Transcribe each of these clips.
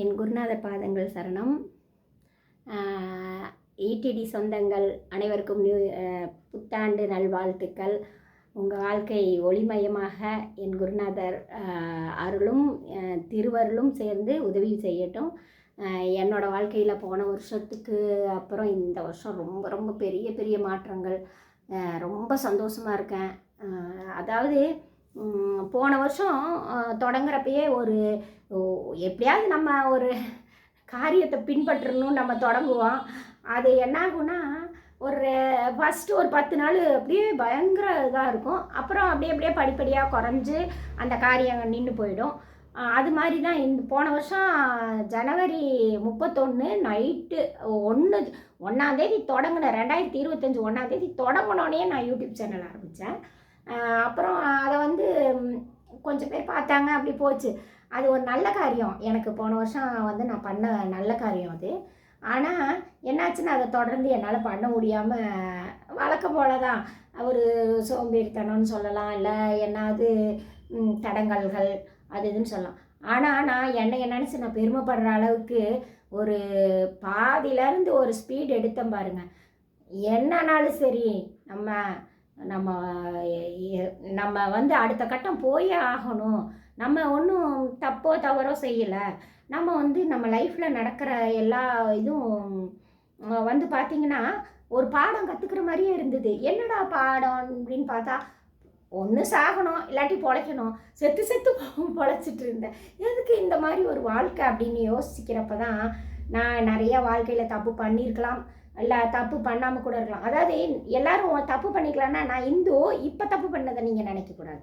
என் குருநாதர் பாதங்கள் சரணம். ஈடிடி சொந்தங்கள் அனைவருக்கும் நியூ புத்தாண்டு நல்வாழ்த்துக்கள். உங்கள் வாழ்க்கை ஒளிமயமாக என் குருநாதர் அருளும் திருவருளும் சேர்ந்து உதவி செய்யட்டும். என்னோடய வாழ்க்கையில் போன வருஷத்துக்கு அப்புறம் இந்த வருஷம் ரொம்ப ரொம்ப பெரிய பெரிய மாற்றங்கள். ரொம்ப சந்தோஷமாக இருக்கேன். அதாவது போன வருஷம் தொடங்குறப்பயே ஒரு எப்படியாவது நம்ம ஒரு காரியத்தை பின்பற்றணும் நம்ம தொடங்குவோம். அது என்ன ஆகும்னா ஒரு ஃபஸ்ட்டு ஒரு பத்து நாள் அப்படியே பயங்கர இதாக இருக்கும். அப்புறம் அப்படியே அப்படியே படிப்படியாக குறைஞ்சி அந்த காரியம் நின்று போயிடும். அது மாதிரி தான் இந்த போன வருஷம் ஜனவரி முப்பத்தொன்று நைட்டு ஒன்று ஒன்றாந்தேதி தொடங்கின ரெண்டாயிரத்தி இருபத்தஞ்சி ஒன்றாந்தேதி தொடங்கினோடனே நான் யூடியூப் சேனல் ஆரம்பித்தேன் அப்புறம் அதை வந்து கொஞ்சம் பேர் பார்த்தாங்க அப்படி போச்சு. அது ஒரு நல்ல காரியம். எனக்கு போன வருஷம் வந்து நான் பண்ண நல்ல காரியம் அது. ஆனால் என்னாச்சுன்னா அதை தொடர்ந்து என்னால் பண்ண முடியாமல் வழக்கம் போல தான் ஒரு சோம்பேறித்தனம்னு சொல்லலாம் இல்லை என்னாவது தடங்கல்கள் அது இதுன்னு சொல்லலாம். ஆனால் நான் என்னை நினச்சி நான் பெருமைப்படுற அளவுக்கு ஒரு பாதியிலேருந்து ஒரு ஸ்பீட் எடுத்தேன் பாருங்க. என்னன்னாலும் சரி நம்ம நம்ம நம்ம வந்து அடுத்த கட்டம் போயே ஆகணும். நம்ம ஒன்றும் தப்போ தவறோ செய்யலை. நம்ம வந்து நம்ம லைஃப்பில் நடக்கிற எல்லா இதுவும் வந்து பார்த்திங்கன்னா ஒரு பாடம் கற்றுக்கிற மாதிரியே இருந்தது. என்னடா பாடம் அப்படின்னு பார்த்தா ஒன்று சாகணும் இல்லாட்டி பொழைக்கணும். செத்து செத்து பொழைச்சிட்டு இருந்தேன். எதுக்கு இந்த மாதிரி ஒரு வாழ்க்கை அப்படின்னு யோசிக்கிறப்ப தான் நான் நிறைய வாழ்க்கையில் தப்பு பண்ணியிருக்கலாம். இல்லை தப்பு பண்ணாமல் கூட இருக்கலாம். அதாவது எல்லாரும் தப்பு பண்ணிக்கலாம்னா நான் இந்து இப்போ தப்பு பண்ணதை நீங்கள் நினைக்கக்கூடாது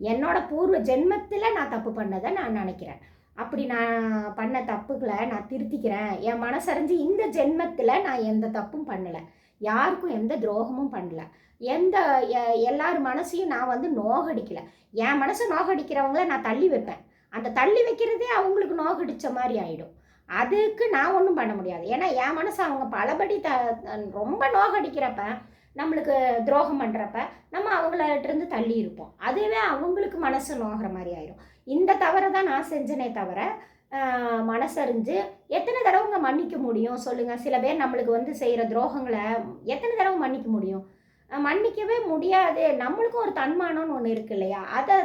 என்னோட பூர்வ ஜென்மத்தில் நான் தப்பு பண்ணதை நான் நினைக்கிறேன். அப்படி நான் பண்ண தப்புகளை நான் திருத்திக்கிறேன். என் மனசறிஞ்சு இந்த ஜென்மத்தில் நான் எந்த தப்பும் பண்ணலை. யாருக்கும் எந்த துரோகமும் பண்ணல. எந்த எ- எல்லார் மனசையும் நான் வந்து நோகடிக்கலை. என் மனசை நோகடிக்கிறவங்கள நான் தள்ளி வைப்பேன். அந்த தள்ளி வைக்கிறதே அவங்களுக்கு நோகடிச்ச மாதிரி ஆகிடும் அதுக்கு நான் ஒன்றும் பண்ண முடியாது. ஏன்னா என் மனசை அவங்க பலபடி த ரொம்ப நோகடிக்கிறப்ப நம்மளுக்கு துரோகம் பண்ணுறப்ப நம்ம அவங்கள்ட்ட இருந்து தள்ளி இருப்போம். அதுவே அவங்களுக்கு மனசு நோகிற மாதிரி ஆயிடும் இந்த தவறை தான் நான் செஞ்சனே தவிர மனசறிஞ்சு எத்தனை தடவைங்க மன்னிக்க முடியும்? சொல்லுங்கள் சில பேர் நம்மளுக்கு வந்து செய்கிற துரோகங்களை எத்தனை தடவை மன்னிக்க முடியும்? மன்னிக்கவே முடியாது. நம்மளுக்கும் ஒரு தன்மானம்னு ஒன்று இருக்கு இல்லையா? அதை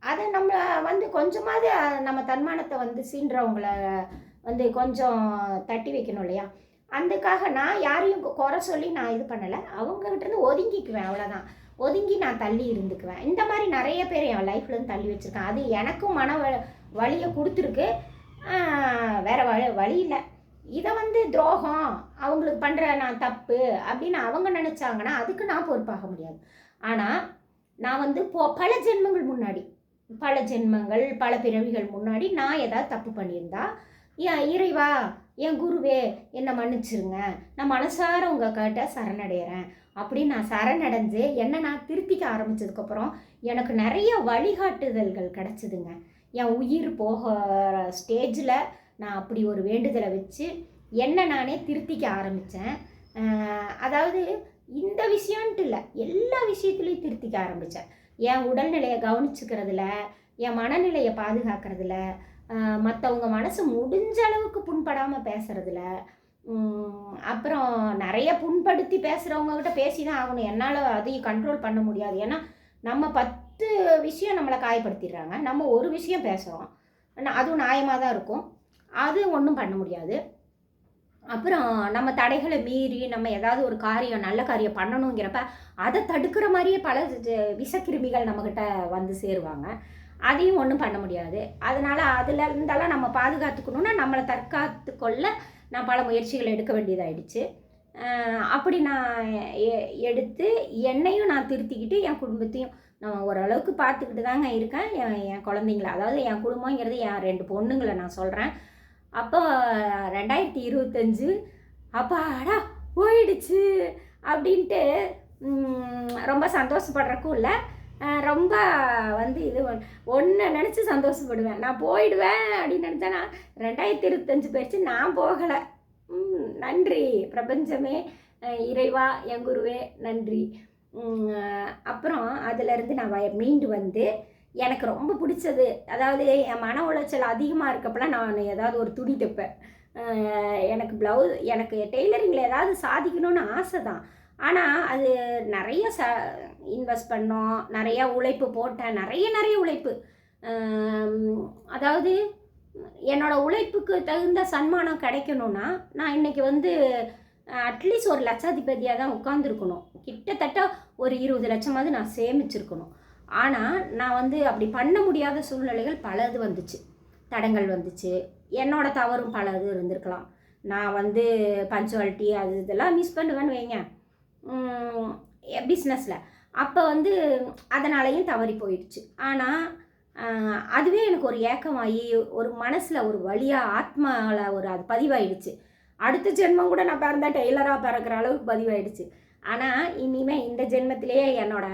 அதை நம்ம வந்து கொஞ்சமாவது நம்ம தன்மானத்தை வந்து சீன்றவங்களை வந்து கொஞ்சம் தட்டி வைக்கணும் இல்லையா? அதுக்காக நான் யாரையும் குறை சொல்லி நான் இது பண்ணலை. அவங்ககிட்டருந்து ஒதுங்கிக்குவேன் அவ்வளோதான் ஒதுங்கி நான் தள்ளி இருந்துக்குவேன். இந்த மாதிரி நிறைய பேர் என் லைஃப்லேருந்து தள்ளி வச்சுருக்கேன் அது எனக்கும் மன வ- வலியை கொடுத்துருக்கு. வேறு வழி வழி இல்லை. இதை வந்து துரோகம் அவங்களுக்கு பண்ணுற நான் தப்பு அப்படின்னு அவங்க நினச்சாங்கன்னா அதுக்கு நான் பொறுப்பாக முடியாது. ஆனால் நான் வந்து போ பல ஜென்மங்கள் முன்னாடி பல ஜென்மங்கள் பல பிறவிகள் முன்னாடி நான் ஏதாவது தப்பு பண்ணியிருந்தா என் இறைவா என் குருவே என்னை மன்னிச்சிருங்க. நான் மனசார உங்கள் கிட்ட சரணடைகிறேன் அப்படின்னு நான் சரணடைஞ்சு என்னை நான் திருத்திக்க ஆரம்பிச்சதுக்கப்புறம் எனக்கு நிறைய வழிகாட்டுதல்கள் கிடச்சிதுங்க. என் உயிர் போகிற ஸ்டேஜில் நான் அப்படி ஒரு வேண்டுதலை வச்சு என்னை நானே திருத்திக்க ஆரம்பித்தேன் அதாவது இந்த விஷயம்ன்ட்டு இல்லை எல்லா விஷயத்துலையும் திருத்திக்க ஆரம்பித்தேன் என் உடல்நிலையை கவனிச்சுக்கிறதுல என் மனநிலையை பாதுகாக்கிறதுல மற்றவங்க மனசு முடிஞ்ச அளவுக்கு புண்படாமல் பேசுகிறதுல அப்புறம் நிறைய புண்படுத்தி பேசுகிறவங்கக்கிட்ட பேசி தான் ஆகணும். என்னால் அதையும் கண்ட்ரோல் பண்ண முடியாது. ஏன்னா நம்ம பத்து விஷயம் நம்மளை காயப்படுத்திடுறாங்க. நம்ம ஒரு விஷயம் பேசுகிறோம் அதுவும் நியாயமாக தான் இருக்கும். அது ஒன்றும் பண்ண முடியாது. அப்புறம் நம்ம தடைகளை மீறி நம்ம ஏதாவது ஒரு காரியம் நல்ல காரியம் பண்ணணுங்கிறப்ப அதை தடுக்கிற மாதிரியே பல விஷக்கிருமிகள் நம்மக்கிட்ட வந்து சேருவாங்க. அதையும் ஒன்றும் பண்ண முடியாது. அதனால் அதில் இருந்தாலும் நம்ம பாதுகாத்துக்கணுன்னா நம்மளை தற்காத்து கொள்ள நான் பல முயற்சிகள் எடுக்க வேண்டியதாயிடுச்சு. அப்படி நான் எ- எடுத்து என்னையும் நான் திருத்திக்கிட்டு என் குடும்பத்தையும் நான் ஓரளவுக்கு பார்த்துக்கிட்டு தாங்க இருக்கேன். என் என் குழந்தைங்கள அதாவது என் குடும்பங்கிறது என் ரெண்டு பொண்ணுங்களை நான் சொல்கிறேன் அப்போ ரெண்டாயிரத்தி இருபத்தஞ்சு அப்பாடா போயிடுச்சு அப்படின்ட்டு ரொம்ப சந்தோஷப்படுறக்கும் இல்லை. ரொம்ப வந்து இது ஒன்று நினச்சி சந்தோஷப்படுவேன். நான் போயிடுவேன் அப்படின்னு நினச்சா நான் ரெண்டாயிரத்தி இருபத்தஞ்சு போயிடுச்சு நான் போகலை. நன்றி பிரபஞ்சமே இறைவா என் குருவே நன்றி. அப்புறம் அதிலிருந்து நான் வ- மீண்டு வந்து எனக்கு ரொம்ப பிடிச்சது. அதாவது என் மன உளைச்சல் அதிகமாக இருக்கப்பெல்லாம் நான் ஏதாவது ஒரு துணி தைப்பேன். எனக்கு ப்ளவுஸ் எனக்கு டெய்லரிங்கில் ஏதாவது சாதிக்கணும்னு ஆசை தான். ஆனால் அது நிறைய ச இன்வெஸ்ட் பண்ணோம். நிறையா உழைப்பு போட்டேன். நிறைய நிறைய உழைப்பு. அதாவது என்னோடய உழைப்புக்கு தகுந்த சன்மானம் கிடைக்கணும்னா நான் இன்னைக்கு வந்து அட்லீஸ்ட் ஒரு லட்சாதிபதியாக தான் உட்காந்துருக்கணும் கிட்டத்தட்ட ஒரு இருபது லட்சமாவது நான் சேமிச்சிருக்கணும். ஆனால் நான் வந்து அப்படி பண்ண முடியாத சூழ்நிலைகள் பலது வந்துச்சு. தடங்கள் வந்துச்சு. என்னோட தவறும் பலது இருந்திருக்கலாம். நான் வந்து பஞ்சுவாலிட்டி அது இதெல்லாம் மிஸ் பண்ணுவேன்னு வைங்க. பிஸ்னஸில் அப்போ வந்து அதனாலையும் தவறி போயிடுச்சு. ஆனால் அதுவே எனக்கு ஒரு ஏக்கமாகி ஒரு மனசில் ஒரு வழியாக ஆத்மாவில் ஒரு அது பதிவாயிடுச்சு. அடுத்த ஜென்மம் கூட நான் பிறந்தா டெய்லராக பிறக்கிற அளவுக்கு பதிவாயிடுச்சு. ஆனால் இனிமேல் இந்த ஜென்மத்திலேயே என்னோட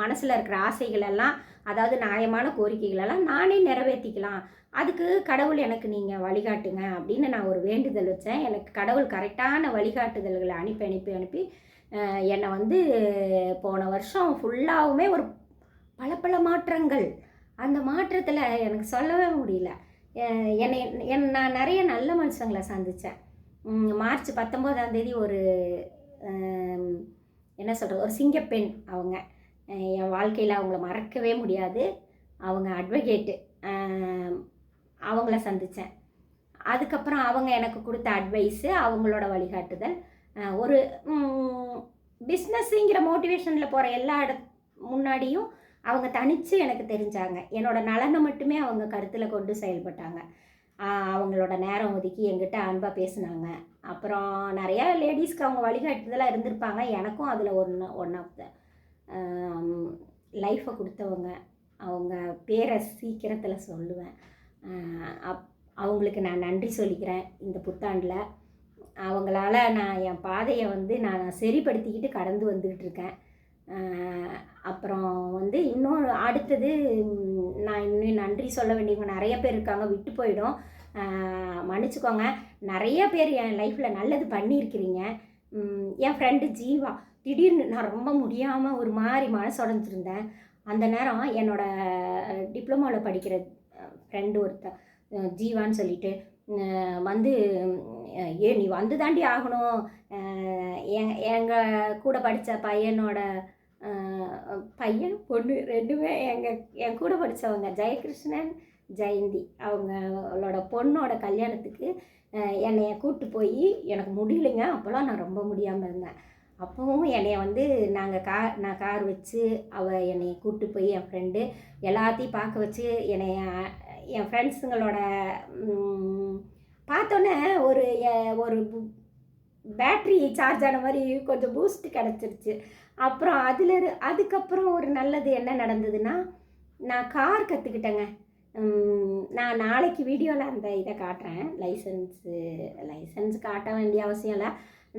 மனசில் இருக்கிற ஆசைகளெல்லாம் அதாவது நியாயமான கோரிக்கைகளெல்லாம் நானே நிறைவேற்றிக்கலாம் அதுக்கு கடவுள் எனக்கு நீங்கள் வழிகாட்டுங்க அப்படின்னு நான் ஒரு வேண்டுதல் வச்சேன். எனக்கு கடவுள் கரெக்டான வழிகாட்டுதல்களை அனுப்பி அனுப்பி அனுப்பி என்னை வந்து போன வருஷம் ஃபுல்லாகவுமே ஒரு பல பல மாற்றங்கள். அந்த மாற்றத்தில் எனக்கு சொல்லவே முடியல. என்னை என் நான் நிறைய நல்ல மனுஷங்களை சந்தித்தேன் மார்ச் பத்தொம்போதாம் தேதி ஒரு என்ன சொல்கிறது ஒரு சிங்கப்பெண் அவங்க. என் வாழ்க்கையில் அவங்கள மறக்கவே முடியாது. அவங்க அட்வொகேட்டு அவங்கள சந்தித்தேன் அதுக்கப்புறம் அவங்க எனக்கு கொடுத்த அட்வைஸு அவங்களோட வழிகாட்டுதல். ஒரு பிஸ்னஸ்ஸுங்கிற மோட்டிவேஷனில் போகிற எல்லா இட முன்னாடியும் அவங்க தனித்து எனக்கு தெரிஞ்சாங்க. என்னோடய நலனை மட்டுமே அவங்க கருத்தில் கொண்டு செயல்பட்டாங்க. அவங்களோட நேரம் ஒதுக்கி எங்கிட்ட அன்பாக பேசினாங்க. அப்புறம் நிறையா லேடிஸ்க்கு அவங்க வழிகாட்டுதலாக இருந்திருப்பாங்க. எனக்கும் அதில் ஒன்று ஒன் ஆஃப் த லைஃப்பை கொடுத்தவங்க. அவங்க பேரை சீக்கிரத்தில் சொல்லுவேன். அப் அவங்களுக்கு நான் நன்றி சொல்லிக்கிறேன் இந்த புத்தாண்டில். அவங்களால நான் என் பாதையை வந்து நான் சரிப்படுத்திக்கிட்டு கடந்து வந்துக்கிட்டு இருக்கேன். அப்புறம் வந்து இன்னும் அடுத்தது நான் இன்னும் நன்றி சொல்ல வேண்டியவங்க நிறைய பேர் இருக்காங்க விட்டு போயிடும். மன்னிச்சுக்கோங்க. நிறைய பேர் என் லைஃப்பில் நல்லது பண்ணியிருக்கிறீங்க. என் ஃப்ரெண்டு ஜீவா திடீர்னு நான் ரொம்ப முடியாமல் ஒரு மாதிரி மனசு உடஞ்சிருந்தேன். அந்த நேரம் என்னோட டிப்ளமோவில் படிக்கிற ஃப்ரெண்டு ஒருத்தன் ஜீவான்னு சொல்லிட்டு வந்து ஏ நீ வந்து தாண்டி ஆகணும் எங்கள் கூட படித்த பையனோட பையன் பொண்ணு ரெண்டுமே எங்கள் என் கூட படித்தவங்க ஜெயகிருஷ்ணன் ஜெயந்தி. அவங்களோட பொண்ணோட கல்யாணத்துக்கு என்னைய கூப்பிட்டு போய் எனக்கு முடியலைங்க. அப்போல்லாம் நான் ரொம்ப முடியாமல் இருந்தேன். அப்போவும் என்னைய வந்து நாங்கள் கார் நான் கார் வச்சு அவள் என்னைய கூப்பிட்டு போய் என் ஃப்ரெண்டு எல்லாத்தையும் பார்க்க வச்சு என்னைய என் ஃப்ரெண்ட்ஸுங்களோட பார்த்தோன்னே ஒரு ஒரு பேட்ரி சார்ஜ் ஆன மாதிரி கொஞ்சம் பூஸ்ட் கிடச்சிருச்சு. அப்புறம் அதில் அதுக்கப்புறம் ஒரு நல்லது என்ன நடந்ததுன்னா நான் கார் கற்றுக்கிட்டேங்க நான் நாளைக்கு வீடியோவில் அந்த இதை காட்டுறேன். லைசன்ஸு லைசன்ஸ் காட்ட வேண்டிய அவசியம் இல்லை.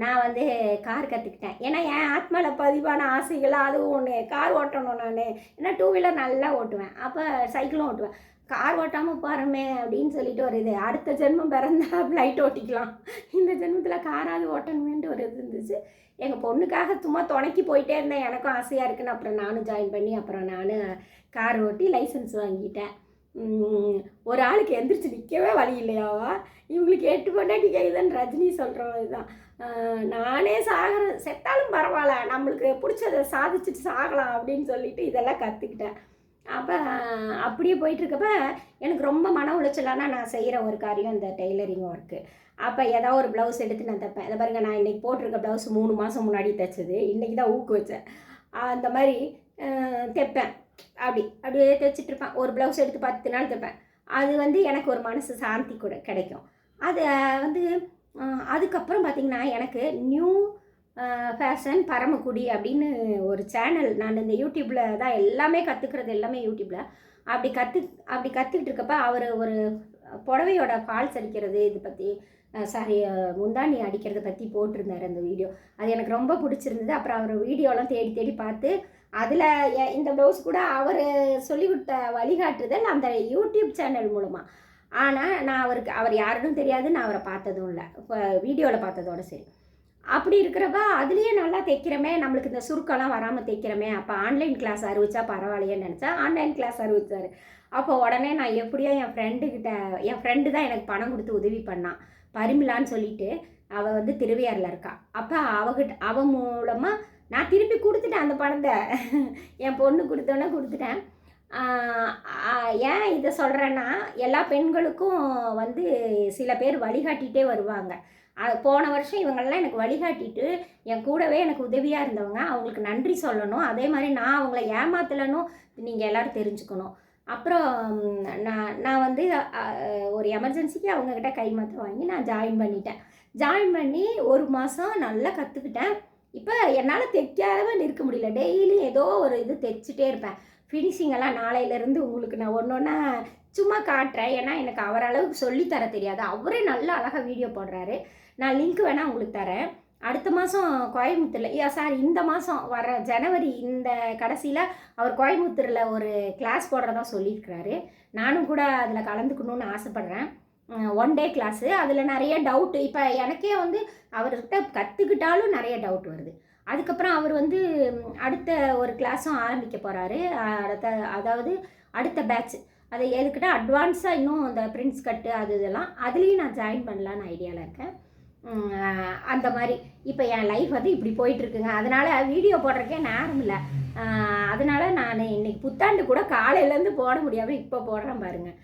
நான் வந்து கார் கற்றுக்கிட்டேன் ஏன்னா என் ஆத்மாவில் பதிவான ஆசைகளாக அதுவும் ஒன்று கார் ஓட்டணும் நான். ஏன்னா டூ வீலர் நல்லா ஓட்டுவேன். அப்போ சைக்கிளும் ஓட்டுவேன். கார் ஓட்டாமல் போகிறோமே அப்படின்னு சொல்லிட்டு ஒரு இது அடுத்த ஜென்மம் பிறந்தா ஃப்ளைட் ஓட்டிக்கலாம். இந்த ஜென்மத்தில் காராவது ஓட்டணுமேன்ட்டு ஒரு இது இருந்துச்சு. எங்கள் பொண்ணுக்காக சும்மா துணைக்கி போயிட்டே இருந்தேன். எனக்கும் ஆசையாக இருக்குன்னு அப்புறம் நானும் ஜாயின் பண்ணி அப்புறம் நான் கார் ஓட்டி லைசன்ஸ் வாங்கிட்டேன். ஒரு ஆளுக்கு எந்திரிச்சு நிற்கவே வழி இல்லையாவா? இவங்களுக்கு எட்டு பொண்டாட்டி கைதுன்னு ரஜினி சொல்கிற மாதிரி தான் நானே சாகிற செத்தாலும் பரவாயில்ல. நம்மளுக்கு பிடிச்சதை சாதிச்சுட்டு சாகலாம் அப்படின்னு சொல்லிட்டு இதெல்லாம் கற்றுக்கிட்டேன் அப்போ அப்படியே போயிட்டுருக்கப்ப எனக்கு ரொம்ப மன உளைச்சலானா நான் செய்கிற ஒரு காரியம் இந்த டெய்லரிங் ஒர்க்கு அப்போ ஏதாவது ஒரு ப்ளவுஸ் எடுத்து நான் தைப்பேன். இதை பாருங்கள் நான் இன்றைக்கி போட்டிருக்க ப்ளவுஸ் மூணு மாதம் முன்னாடி தைச்சது. இன்றைக்கி தான் ஊக்கு வச்சேன். அந்த மாதிரி தைப்பேன். அப்படி அப்படியே தைச்சிட்டு இருப்பேன் ஒரு ப்ளவுஸ் எடுத்து பத்து நாள் தைப்பேன். அது வந்து எனக்கு ஒரு மனசு சாந்தி கூட கிடைக்கும். அது வந்து அதுக்கப்புறம் பார்த்திங்கன்னா எனக்கு நியூ ஃபேஷன் பரமக்குடி அப்படின்னு ஒரு சேனல் நான் இந்த யூடியூப்பில் தான் எல்லாமே கற்றுக்கிறது எல்லாமே யூடியூப்பில் அப்படி கற்று அப்படி கற்றுக்கிட்டு இருக்கப்ப அவர் ஒரு புடவையோட ஃபால்ஸ் அடிக்கிறது இது பற்றி சாரி முந்தாணி அடிக்கிறத பற்றி போட்டிருந்தார் அந்த வீடியோ அது எனக்கு ரொம்ப பிடிச்சிருந்தது. அப்புறம் அவர் வீடியோலாம் தேடி தேடி பார்த்து அதில் இந்த ப்ளவுஸ் கூட அவர் சொல்லி கொடுத்த வழிகாட்டுதல் அந்த யூடியூப் சேனல் மூலமாக ஆனால் நான் அவருக்கு அவர் யாருன்னு தெரியாது. நான் அவரை பார்த்ததும் இல்லை. இப்போ வீடியோவில் பார்த்ததோட சரி. அப்படி இருக்கிறப்ப அதுலேயே நல்லா தைக்கிறமே நம்மளுக்கு இந்த சுருக்கெல்லாம் வராமல் தைக்கிறமே. அப்போ ஆன்லைன் கிளாஸ் அறிவிச்சா பரவாயில்லையேன்னு நினச்சா ஆன்லைன் கிளாஸ் அறிவிச்சார். அப்போ உடனே நான் எப்படியோ என் ஃப்ரெண்டுக்கிட்ட என் ஃப்ரெண்டு தான் எனக்கு பணம் கொடுத்து உதவி பண்ணான். பரிமிலான்னு சொல்லிட்டு அவள் வந்து திருவையாறில் இருக்கா. அப்போ அவகிட்ட அவ மூலமாக நான் திருப்பி கொடுத்துட்டேன் அந்த பணத்தை. என் பொண்ணு கொடுத்தோன்னே கொடுத்துட்டேன். ஏன் இதை சொல்கிறேன்னா எல்லா பெண்களுக்கும் வந்து சில பேர் வழிகாட்டிகிட்டே வருவாங்க. அது போன வருஷம் இவங்கெல்லாம் எனக்கு வழிகாட்டிட்டு என் கூடவே எனக்கு உதவியாக இருந்தவங்க அவங்களுக்கு நன்றி சொல்லணும். அதே மாதிரி நான் அவங்கள ஏமாத்தலனும் நீங்கள் எல்லோரும் தெரிஞ்சுக்கணும். அப்புறம் நான் நான் வந்து ஒரு எமர்ஜென்சிக்கு அவங்கக்கிட்ட கை மாற்ற வாங்கி நான் ஜாயின் பண்ணிட்டேன். ஜாயின் பண்ணி ஒரு மாதம் நல்லா கற்றுக்கிட்டேன் இப்போ என்னால் தைக்காதவன் நிற்க முடியல. டெய்லி ஏதோ ஒரு இது தைச்சிட்டே இருப்பேன். ஃபினிஷிங்கெல்லாம் நாளையிலேருந்து உங்களுக்கு நான் ஒன்று ஒன்றா சும்மா காட்டுறேன். ஏன்னா எனக்கு அவர் அளவுக்கு சொல்லித்தர தெரியாது. அவரே நல்லா அழகாக வீடியோ போடுறாரு. நான் லிங்க் வேணால் உங்களுக்கு தரேன். அடுத்த மாதம் கோயம்புத்தூரில் ஐயா சார் இந்த மாதம் வர ஜனவரி இந்த கடைசியில் அவர் கோயம்புத்தூரில் ஒரு கிளாஸ் போடுறதா சொல்லியிருக்கிறாரு. நானும் கூட அதில் கலந்துக்கணும்னு ஆசைப்பட்றேன். ஒன் டே கிளாஸு அதில் நிறைய டவுட்டு இப்போ எனக்கே வந்து அவர்கிட்ட கற்றுக்கிட்டாலும் நிறைய டவுட் வருது. அதுக்கப்புறம் அவர் வந்து அடுத்த ஒரு கிளாஸும் ஆரம்பிக்க போகிறாரு அடுத்த அதாவது அடுத்த பேட்ச் அது எதுக்கிட்ட அட்வான்ஸாக இன்னும் இந்த பிரிண்ட்ஸ் கட்டு அது இதெல்லாம் அதுலேயும் நான் ஜாயின் பண்ணலான்னு ஐடியாவில் இருக்கேன். அந்த மாதிரி. இப்போ என் லைஃப் வந்து இப்படி போயிட்டுருக்குங்க அதனால் வீடியோ போடுறக்கே நேரம் இல்லை. அதனால் நான் இன்னைக்கு புத்தாண்டு கூட காலையிலேருந்து போட முடியாமல் இப்போ போடுறேன் பாருங்கள்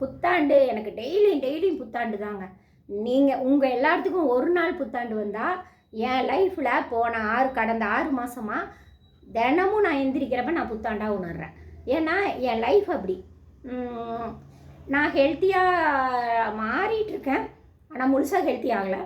புத்தாண்டு எனக்கு டெய்லியும் டெய்லியும் புத்தாண்டு தாங்க. நீங்கள் உங்கள் எல்லாத்துக்கும் ஒரு நாள் புத்தாண்டு வந்தால் என் லைஃப்பில் போன ஆறு கடந்த ஆறு மாதமாக தினமும் நான் எந்திரிக்கிறப்ப நான் புத்தாண்டாக உணர்றேன். ஏன்னா என் லைஃப் அப்படி. நான் ஹெல்த்தியாக மாறிட்டுருக்கேன் ஆனால் முழுசாக ஹெல்த்தி ஆகலை.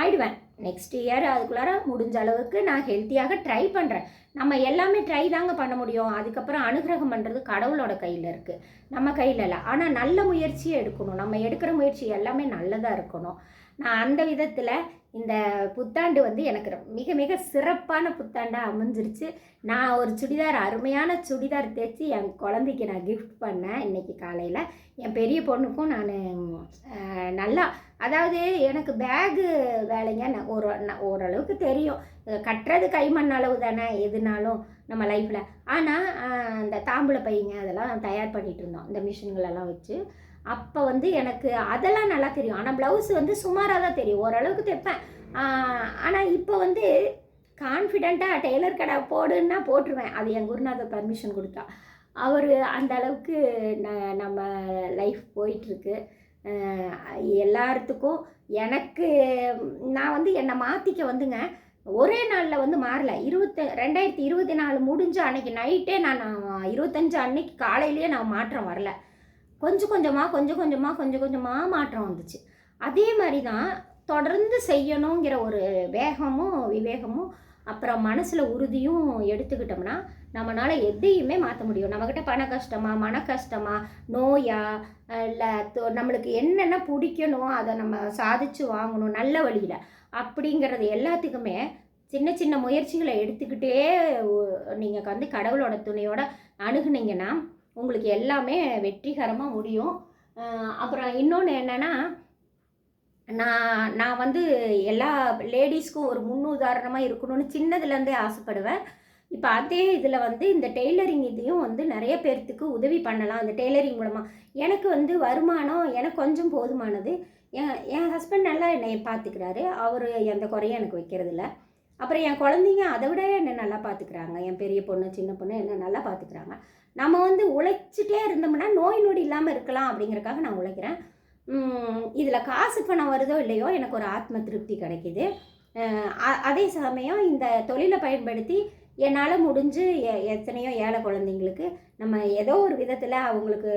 ஆயிடுவேன். நெக்ஸ்ட் இயர் அதுக்குள்ளார முடிஞ்ச அளவுக்கு நான் ஹெல்த்தியாக ட்ரை பண்ணுறேன் நம்ம எல்லாமே ட்ரை தாங்க பண்ண முடியும். அதுக்கப்புறம் அனுகிரகம் பண்ணுறது கடவுளோட கையில் இருக்குது நம்ம கையில் இல்லை. ஆனால் நல்ல முயற்சியை எடுக்கணும். நம்ம எடுக்கிற முயற்சி எல்லாமே நல்லதாக இருக்கணும். நான் அந்த விதத்தில் இந்த புத்தாண்டு வந்து எனக்கு மிக மிக சிறப்பான புத்தாண்டாக அமைஞ்சிருச்சு. நான் ஒரு சுடிதார் அருமையான சுடிதார் தைச்சி என் குழந்தைக்கு நான் கிஃப்ட் பண்ணேன் இன்னைக்கு காலையில். என் பெரிய பொண்ணுக்கும் நான் நல்லா அதாவது எனக்கு பேகு வேலைங்க நான் ஒரு ஓரளவுக்கு தெரியும். கட்டுறது கைமண் அளவு தானே எதுனாலும் நம்ம லைஃப்பில் ஆனால் அந்த தாம்பூல பையங்க அதெல்லாம் தயார் பண்ணிட்டு இருந்தோம் இந்த மிஷின்களெல்லாம் வச்சு. அப்போ வந்து எனக்கு அதெல்லாம் நல்லா தெரியும். ஆனால் ப்ளவுஸ் வந்து சுமாராக தான் தெரியும் ஓரளவுக்கு தைப்பேன். ஆனால் இப்போ வந்து கான்ஃபிடெண்ட்டாக டெய்லர் கடை போடுன்னா போட்டுருவேன். அது என் குருநாதர் பர்மிஷன் கொடுத்தா. அவர் அந்த அளவுக்கு ந- நம்ம லைஃப் போயிட்டுருக்கு எல்லாத்துக்கும் எனக்கு நான் வந்து என்னை மாற்றிக்க வந்துங்க. ஒரே நாளில் வந்து மாறல. இருபத்த ரெண்டாயிரத்தி இருபத்தி நாலு முடிஞ்ச அன்னைக்கு நைட்டே நான் நான் இருபத்தஞ்சு அன்னைக்கு காலையிலேயே நான் மாற்றம் வரல. கொஞ்சம் கொஞ்சமாக கொஞ்சம் கொஞ்சமாக கொஞ்சம் கொஞ்சமாக மாற்றம் வந்துச்சு. அதே மாதிரி தான் தொடர்ந்து செய்யணுங்கிற ஒரு வேகமும் விவேகமும் அப்புறம் மனசில் உறுதியும் எடுத்துக்கிட்டோம்னா நம்மளால் எதையுமே மாற்ற முடியும். நம்மக்கிட்ட பண கஷ்டமா மன கஷ்டமா நோயா இல்லை நம்மளுக்கு என்னென்ன பிடிக்கணும் அதை நம்ம சாதிச்சு வாங்கணும் நல்ல வழியில் அப்படிங்கிறது எல்லாத்துக்குமே சின்ன சின்ன முயற்சிகளை எடுத்துக்கிட்டே நீங்கள் வந்து கடவுளோட துணையோட அணுகுனீங்கன்னா உங்களுக்கு எல்லாமே வெற்றிகரமாக முடியும். அப்புறம் இன்னொன்று என்னென்னா நான் நான் வந்து எல்லா லேடிஸ்க்கும் ஒரு முன்னுதாரணமாக இருக்கணும்னு சின்னதுலேருந்தே ஆசைப்படுவேன். இப்போ அதே இதில் வந்து இந்த டெய்லரிங் இதையும் வந்து நிறைய பேர்த்துக்கு உதவி பண்ணலாம். அந்த டெய்லரிங் மூலமாக எனக்கு வந்து வருமானம் எனக்கு கொஞ்சம் போதுமானது. என் என் ஹஸ்பண்ட் நல்லா என்னை பார்த்துக்கிறாரு அவர் எந்த குறையும் எனக்கு வைக்கிறதில்ல. அப்புறம் என் குழந்தைங்க அதை விட என்னை நல்லா பார்த்துக்கிறாங்க என் பெரிய பொண்ணு சின்ன பொண்ணு என்ன நல்லா பார்த்துக்கிறாங்க நம்ம வந்து உழைச்சிட்டே இருந்தோம்னா நோய் நொடி இல்லாமல் இருக்கலாம் அப்படிங்கிறக்காக நான் உழைக்கிறேன். இதில் காசு பணம் வருதோ இல்லையோ எனக்கு ஒரு ஆத்ம திருப்தி கிடைக்கிது. அதே சமயம் இந்த தொழிலை பயன்படுத்தி என்னால் முடிஞ்சு எ- எத்தனையோ ஏழை குழந்தைங்களுக்கு நம்ம ஏதோ ஒரு விதத்தில் அவங்களுக்கு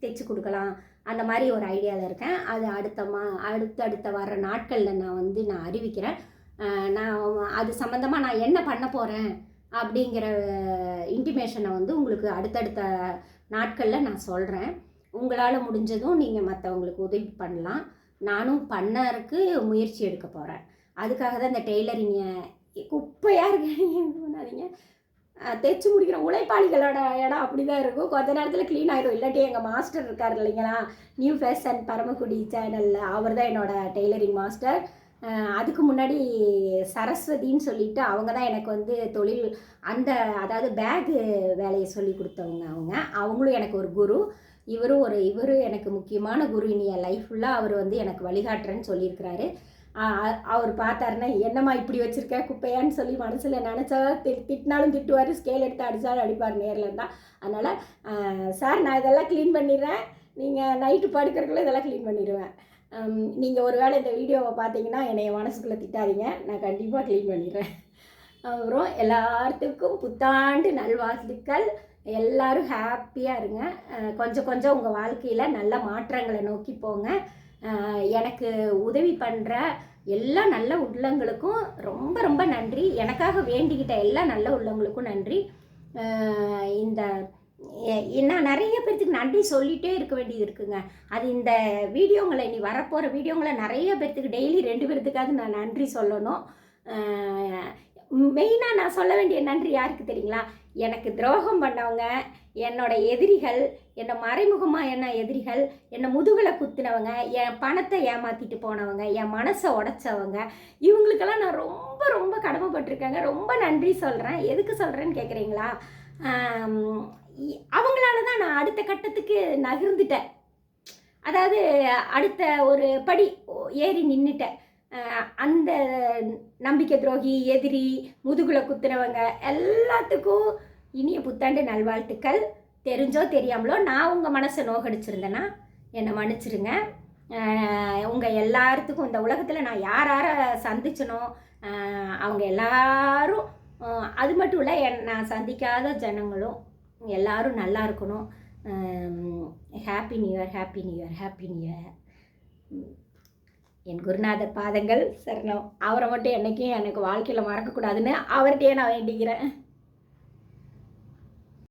தைச்சு கொடுக்கலாம். அந்த மாதிரி ஒரு ஐடியாவில் இருக்கேன். அது அடுத்த மா அடுத்தடுத்த வர நாட்களில் நான் வந்து நான் அறிவிக்கிறேன். நான் அது சம்மந்தமாக நான் என்ன பண்ண போகிறேன் அப்படிங்கிற இன்டிமேஷனை வந்து உங்களுக்கு அடுத்தடுத்த நாட்களில் நான் சொல்கிறேன் உங்களால் முடிஞ்சதும் நீங்கள் மற்றவங்களுக்கு உதவி பண்ணலாம். நானும் பண்ணறதுக்கு முயற்சி எடுக்க போகிறேன் அதுக்காக தான் இந்த டெய்லரிங்கை குப்பையாக இருக்கு. தைச்சு முடிக்கிற உழைப்பாளிகளோட இடம் அப்படி தான் இருக்கும். கொஞ்ச நேரத்தில் க்ளீன் ஆகிடும் இல்லாட்டி எங்கள் மாஸ்டர் இருக்கார் இல்லைங்களா? நியூ ஃபேஷன் பரமக்குடி சேனலில் அவர் தான் என்னோடய டெய்லரிங் மாஸ்டர் அதுக்கு முன்னாடி சரஸ்வதின்னு சொல்லிட்டு அவங்க தான் எனக்கு வந்து தொழில் அந்த அதாவது பேகு வேலையை சொல்லி கொடுத்தவங்க அவங்க. அவங்களும் எனக்கு ஒரு குரு. இவரும் ஒரு இவரும் எனக்கு முக்கியமான குரு இனி என் லைஃப் ஃபுல்லாக அவர் வந்து எனக்கு வழிகாட்டுறேன்னு சொல்லியிருக்கிறாரு. அவர் பார்த்தாருன்னா என்னம்மா இப்படி வச்சுருக்க? குப்பையான்னு சொல்லி மனசில் நினச்சா தி திட்டினாலும் திட்டுவார் ஸ்கேல் எடுத்து அடித்தாலும் அடிப்பார் நேரில் இருந்தால் அதனால் சார் நான் இதெல்லாம் க்ளீன் பண்ணிடுறேன். நீங்கள் நைட்டு படுக்கிறதுக்குள்ளே இதெல்லாம் க்ளீன் பண்ணிடுவேன். நீங்கள் ஒரு வேளை இந்த வீடியோவை பார்த்தீங்கன்னா என்னை மனசுக்குள்ளே திட்டாதீங்க. நான் கண்டிப்பாக க்ளீன் பண்ணிடுறேன். அப்புறம் எல்லாத்துக்கும் புத்தாண்டு நல்வாழ்த்துக்கள். எல்லாரும் ஹாப்பியாக இருங்க. கொஞ்சம் கொஞ்சம் உங்கள் வாழ்க்கையில் நல்ல மாற்றங்களை நோக்கி போங்க. எனக்கு உதவி பண்ணுற எல்லா நல்ல உள்ளங்களுக்கும் ரொம்ப ரொம்ப நன்றி. எனக்காக வேண்டிக்கிட்ட எல்லா நல்ல உள்ளங்களுக்கும் நன்றி. இந்த நான் நிறைய பேர்த்துக்கு நன்றி சொல்லிகிட்டே இருக்க வேண்டியது இருக்குங்க. அது இந்த வீடியோங்களை இனி வரப்போகிற வீடியோங்களை நிறைய பேர்த்துக்கு டெய்லி ரெண்டு பேர்த்துக்காவது நான் நன்றி சொல்லணும். மெயினாக நான் சொல்ல வேண்டிய நன்றி யாருக்கு தெரியுங்களா? எனக்கு துரோகம் பண்ணவங்க என்னோட எதிரிகள் என்னை மறைமுகமாக என்ன எதிரிகள் என்னை முதுகலை குத்துனவங்க என் பணத்தை ஏமாற்றிட்டு போனவங்க என் மனசை உடைச்சவங்க இவங்களுக்கெல்லாம் நான் ரொம்ப ரொம்ப கடமைப்பட்டிருக்கேங்க. ரொம்ப நன்றி சொல்கிறேன் எதுக்கு சொல்கிறேன்னு கேட்குறீங்களா அவங்களால தான் நான் அடுத்த கட்டத்துக்கு நகர்ந்துட்டேன். அதாவது அடுத்த ஒரு படி ஏறி நின்றுட்டேன் அந்த நம்பிக்கை துரோகி எதிரி முதுகுல குத்துனவங்க எல்லாத்துக்கும் இனிய புத்தாண்டு நல்வாழ்த்துக்கள். தெரிஞ்சோ தெரியாமலோ நான் உங்கள் மனசை நோகடிச்சிருந்தேன்னா என்னை மன்னிச்சிருங்க. உங்கள் எல்லாத்துக்கும் இந்த உலகத்தில் நான் யார் யாரை சந்திச்சனோ அவங்க எல்லாரும் அது மட்டும் இல்லை என் நான் சந்திக்காத ஜனங்களும் எல்லாரும் நல்லா இருக்கணும். Happy new year happy new year happy new year. என் குருநாதர் பாதங்கள் சரணம். அவரை மட்டும் என்றைக்கும் எனக்கு வாழ்க்கையில் மறக்கக்கூடாதுன்னு அவர்கிட்டயே நான் வேண்டிக்கிறேன்.